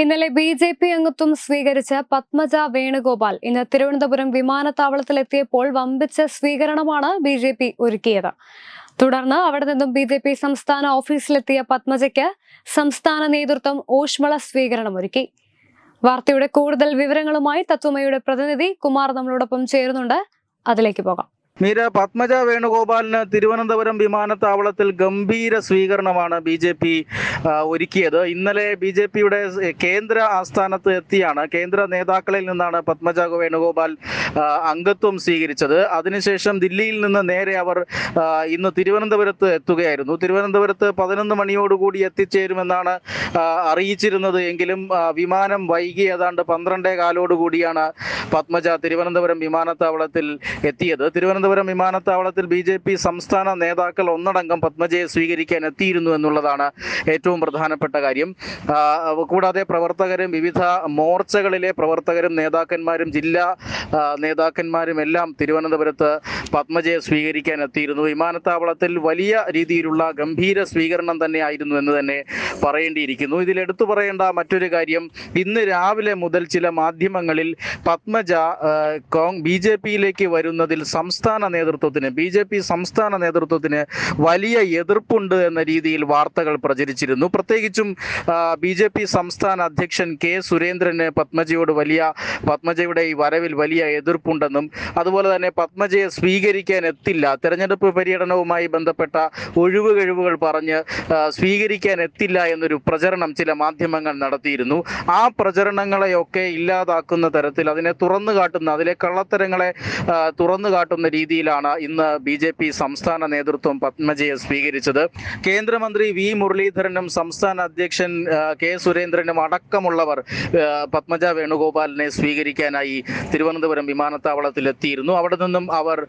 ഇന്നലെ B J P അംഗത്വം സ്വീകരിച്ച പത്മജ വേണുഗോപാൽ ഇന്ന് തിരുവനന്തപുരം വിമാനത്താവളത്തിലെത്തിയപ്പോൾ വമ്പിച്ച സ്വീകരണമാണ് ബി ജെ പി ഒരുക്കിയത്. തുടർന്ന് അവിടെ നിന്നും ബി ജെ പി സംസ്ഥാന ഓഫീസിലെത്തിയ പത്മജയ്ക്ക് സംസ്ഥാന നേതൃത്വം ഊഷ്മള സ്വീകരണം ഒരുക്കി. വാർത്തയുടെ കൂടുതൽ വിവരങ്ങളുമായി തത്വമയുടെ പ്രതിനിധി കുമാർ നമ്മളോടൊപ്പം ചേരുന്നുണ്ട്. അതിലേക്ക് പോകാം. മീര പത്മജ വേണുഗോപാലിന് തിരുവനന്തപുരം വിമാനത്താവളത്തിൽ ഗംഭീര സ്വീകരണമാണ് ബി ജെ പി ഒരുക്കിയത്. ഇന്നലെ ബി ജെ പിയുടെ കേന്ദ്ര ആസ്ഥാനത്ത് എത്തിയാണ്. കേന്ദ്ര നേതാക്കളിൽ നിന്നാണ് പത്മജ വേണുഗോപാൽ അംഗത്വം സ്വീകരിച്ചത്. അതിനുശേഷം ദില്ലിയിൽ നിന്ന് നേരെ അവർ ഇന്ന് തിരുവനന്തപുരത്ത് എത്തുകയായിരുന്നു. തിരുവനന്തപുരത്ത് പതിനൊന്ന് മണിയോടുകൂടി എത്തിച്ചേരുമെന്നാണ് അറിയിച്ചിരുന്നത്. എങ്കിലും വിമാനം വൈകി ഏതാണ്ട് പന്ത്രണ്ടേ കാലോടുകൂടിയാണ് പത്മജ തിരുവനന്തപുരം വിമാനത്താവളത്തിൽ എത്തിയത്. തിരുവനന്തപുരം വിമാനത്താവളത്തിൽ ബി ജെ പി സംസ്ഥാന നേതാക്കൾ ഒന്നടങ്കം പത്മജയെ സ്വീകരിക്കാൻ എത്തിയിരുന്നു എന്നുള്ളതാണ് ഏറ്റവും പ്രധാനപ്പെട്ട കാര്യം. കൂടാതെ പ്രവർത്തകരും വിവിധ മോർച്ചകളിലെ പ്രവർത്തകരും നേതാക്കന്മാരും ജില്ലാ നേതാക്കന്മാരും എല്ലാം തിരുവനന്തപുരത്ത് പത്മജയെ സ്വീകരിക്കാൻ എത്തിയിരുന്നു. വിമാനത്താവളത്തിൽ വലിയ രീതിയിലുള്ള ഗംഭീര സ്വീകരണം തന്നെയായിരുന്നു എന്ന് തന്നെ പറയേണ്ടിയിരിക്കുന്നു. ഇതിൽ എടുത്തു പറയേണ്ട മറ്റൊരു കാര്യം ഇന്ന് രാവിലെ മുതൽ ചില മാധ്യമങ്ങളിൽ പത്മജ ബി ജെ പിയിലേക്ക് വരുന്നതിൽ സംസ്ഥാന നേതൃത്വത്തിന് ബി ജെ പി സംസ്ഥാന നേതൃത്വത്തിന് വലിയ എതിർപ്പുണ്ട് എന്ന രീതിയിൽ വാർത്തകൾ പ്രചരിച്ചിരുന്നു. പ്രത്യേകിച്ചും ബി ജെ പി സംസ്ഥാന അധ്യക്ഷൻ കെ സുരേന്ദ്രന് പത്മജയോട് വലിയ പത്മജയുടെ ഈ വരവിൽ വലിയ എതിർപ്പുണ്ടെന്നും അതുപോലെ തന്നെ പത്മജയെ സ്വീകരിക്കാൻ എത്തില്ല. തെരഞ്ഞെടുപ്പ് പര്യടനവുമായി ബന്ധപ്പെട്ട ഒഴിവ് കഴിവുകൾ പറഞ്ഞ് സ്വീകരിക്കാൻ എത്തില്ല എന്നൊരു പ്രചരണം ചില മാധ്യമങ്ങൾ നടത്തിയിരുന്നു. ആ പ്രചരണങ്ങളെയൊക്കെ ഇല്ലാതാക്കുന്ന തരത്തിൽ അതിനെ തുറന്നു കാട്ടുന്ന അതിലെ കള്ളത്തരങ്ങളെ തുറന്നു കാട്ടുന്ന രീതിയിലാണ് ഇന്ന് ബി ജെ പി സംസ്ഥാന നേതൃത്വം പത്മജയെ സ്വീകരിച്ചത്. കേന്ദ്രമന്ത്രി വി മുരളീധരനും സംസ്ഥാന അധ്യക്ഷൻ കെ സുരേന്ദ്രനും അടക്കമുള്ളവർ പത്മജ വേണുഗോപാലിനെ സ്വീകരിക്കാനായി തിരുവനന്തപുരം വിമാനത്താവളത്തിൽ എത്തിയിരുന്നു അവിടെ നിന്നും അവർ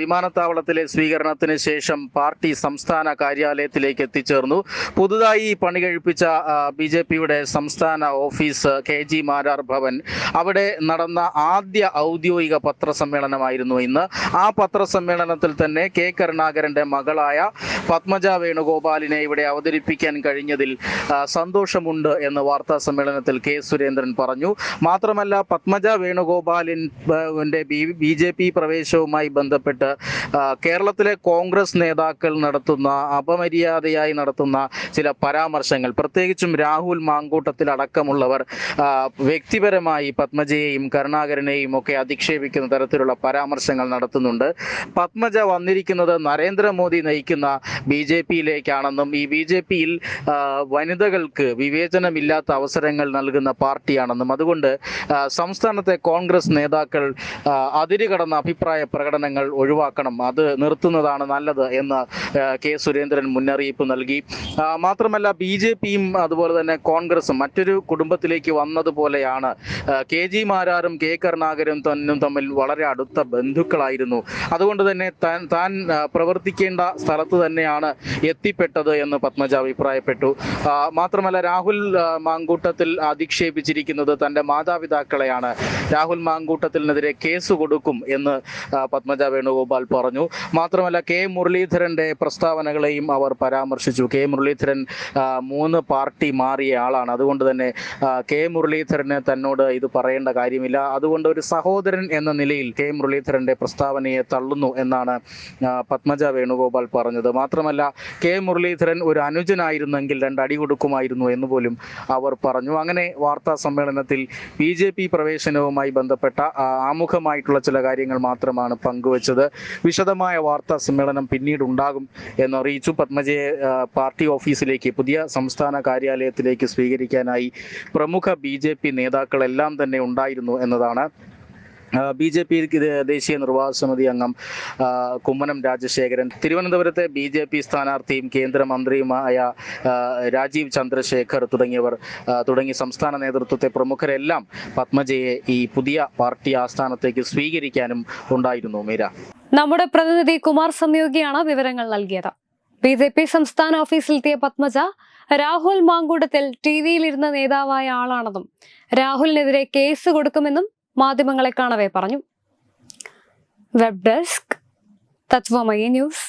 വിമാനത്താവളത്തിലെ സ്വീകരണത്തിന് ശേഷം പാർട്ടി സംസ്ഥാന കാര്യാലയത്തിലേക്ക് എത്തിച്ചേർന്നു. പുതുതായി പണി കഴിപ്പിച്ച ബി ജെ പിയുടെ സംസ്ഥാന office K G Marar Bhavan. അവിടെ നടന്ന ആദ്യ ഔദ്യോഗിക പത്രസമ്മേളനമായിരുന്നു ഇന്ന്. ആ പത്രസമ്മേളനത്തിൽ തന്നെ കെ. കരുണാകരന്റെ മകളായ പത്മജ വേണുഗോപാലിനെ ഇവിടെ അവതരിപ്പിക്കാൻ കഴിഞ്ഞതിൽ സന്തോഷമുണ്ട് എന്ന് വാർത്താ സമ്മേളനത്തിൽ കെ. സുരേന്ദ്രൻ പറഞ്ഞു. മാത്രമല്ല പത്മജ വേണുഗോപാലിന്റെ ബി ജെ പി പ്രവേശവുമായി ബന്ധപ്പെട്ട് കേരളത്തിലെ കോൺഗ്രസ് നേതാക്കൾ നടത്തുന്ന അപമര്യാദയായി നടത്തുന്ന ചില പരാമർശങ്ങൾ പ്രത്യേകിച്ചും രാഹുൽ മാങ്കൂട്ടത്തിൽ അടക്കമുള്ളവർ വ്യക്തിപരമായി പത്മജയെയും കരുണാകരനെയും ഒക്കെ അധിക്ഷേപിക്കുന്ന തരത്തിലുള്ള പരാമർശങ്ങൾ നടത്തുന്നുണ്ട്. പത്മജ വന്നിരിക്കുന്നത് നരേന്ദ്രമോദി നയിക്കുന്ന ബി ജെ പിയിലേക്കാണെന്നും ഈ ബി ജെ പിയിൽ വനിതകൾക്ക് വിവേചനമില്ലാത്ത അവസരങ്ങൾ നൽകുന്ന പാർട്ടിയാണെന്നും. അതുകൊണ്ട് സംസ്ഥാനത്തെ കോൺഗ്രസ് നേതാക്കൾ ആ, അതിരുകടന്ന അഭിപ്രായ പ്രകടനങ്ങൾ ഒഴിവാക്കണം. അത് നിർത്തുന്നതാണ് നല്ലത് എന്ന് കെ സുരേന്ദ്രൻ മുന്നറിയിപ്പ് നൽകി. മാത്രമല്ല ബി ജെ പിയും അതുപോലെ തന്നെ കോൺഗ്രസും മറ്റൊരു കുടുംബത്തിലേക്ക് വന്നതുപോലെയാണ്. കെ ജി മാരാറും കെ കരുണാകരും തന്നും തമ്മിൽ വളരെ അടുത്ത ബന്ധുക്കളായിരുന്നു. അതുകൊണ്ട് തന്നെ താൻ താൻ പ്രവർത്തിക്കേണ്ട സ്ഥലത്ത് തന്നെയാണ് എത്തിപ്പെട്ടത് എന്ന് പത്മജ അഭിപ്രായപ്പെട്ടു. മാത്രമല്ല രാഹുൽ മാങ്കൂട്ടത്തിൽ അധിക്ഷേപിച്ചിരിക്കുന്നത് തന്റെ മാതാപിതാക്കളെയാണ്. രാഹുൽ മാങ്കൂട്ടത്തിനെതിരെ കേസ് കൊടുക്കും എന്ന് പത്മജ വേണുഗോപാൽ പറഞ്ഞു. മാത്രമല്ല കെ മുരളീധരന്റെ പ്രസ്താവനകളെയും അവർ പരാമർശിച്ചു. കെ മുരളീധരൻ മൂന്ന് പാർട്ടി മാറിയ ആളാണ്. അതുകൊണ്ട് തന്നെ കെ മുരളീധരന് തന്നോട് ഇത് പറയേണ്ട കാര്യമില്ല. അതുകൊണ്ട് ഒരു സഹോദരൻ എന്ന നിലയിൽ കെ മുരളീധരന്റെ പ്രസ്താവനയെ തള്ളുന്നു എന്നാണ് പത്മജ വേണുഗോപാൽ പറഞ്ഞത്. മാത്രമല്ല കെ മുരളീധരൻ ഒരു അനുജനായിരുന്നെങ്കിൽ രണ്ട് അടി കൊടുക്കുമായിരുന്നു എന്ന് പോലും അവർ പറഞ്ഞു. അങ്ങനെ വാർത്താ സമ്മേളനത്തിൽ ബി ജെ പി പ്രവേശനവുമായി ബന്ധപ്പെട്ട ആമുഖമായിട്ടുള്ള ചില കാര്യങ്ങൾ മാത്രമാണ് പങ്കുവച്ചത്. വിശദമായ വാർത്താ സമ്മേളനം പിന്നീട് ഉണ്ടാകും എന്നറിയിച്ചു. പത്മജയെ പാർട്ടി ഓഫീസിലേക്ക് പുതിയ സംസ്ഥാന കാര്യാലയത്തിലേക്ക് സ്വീകരിക്കാനായി പ്രമുഖ ബി നേതാക്കളെല്ലാം തന്നെ ഉണ്ടായിരുന്നു എന്നതാണ് ബി ജെ പി ദേശീയ നിർവാഹക സമിതി അംഗം കുമ്മനം രാജശേഖരൻ. തിരുവനന്തപുരത്തെ ബി ജെ പി സ്ഥാനാർത്ഥിയും കേന്ദ്രമന്ത്രിയുമായ രാജീവ് ചന്ദ്രശേഖർ തുടങ്ങിയവർ തുടങ്ങി സംസ്ഥാന നേതൃത്വത്തെ പ്രമുഖരെല്ലാം പത്മജയെ ഈ പുതിയ പാർട്ടി ആസ്ഥാനത്തേക്ക് സ്വീകരിക്കാനും ഉണ്ടായിരുന്നു മീര. നമ്മുടെ പ്രതിനിധി കുമാർ സംയോഗിയാണ് വിവരങ്ങൾ നൽകിയത്. ബി ജെ പി സംസ്ഥാന ഓഫീസിലെത്തിയ പത്മജ രാഹുൽ മാങ്കൂട്ടത്തിൽ ടി വിയിലിരുന്ന നേതാവായ ആളാണെന്നും രാഹുലിനെതിരെ കേസ് കൊടുക്കുമെന്നും മാധ്യമങ്ങളെ കാണവേ പറഞ്ഞു. Web desk Tatwamayi news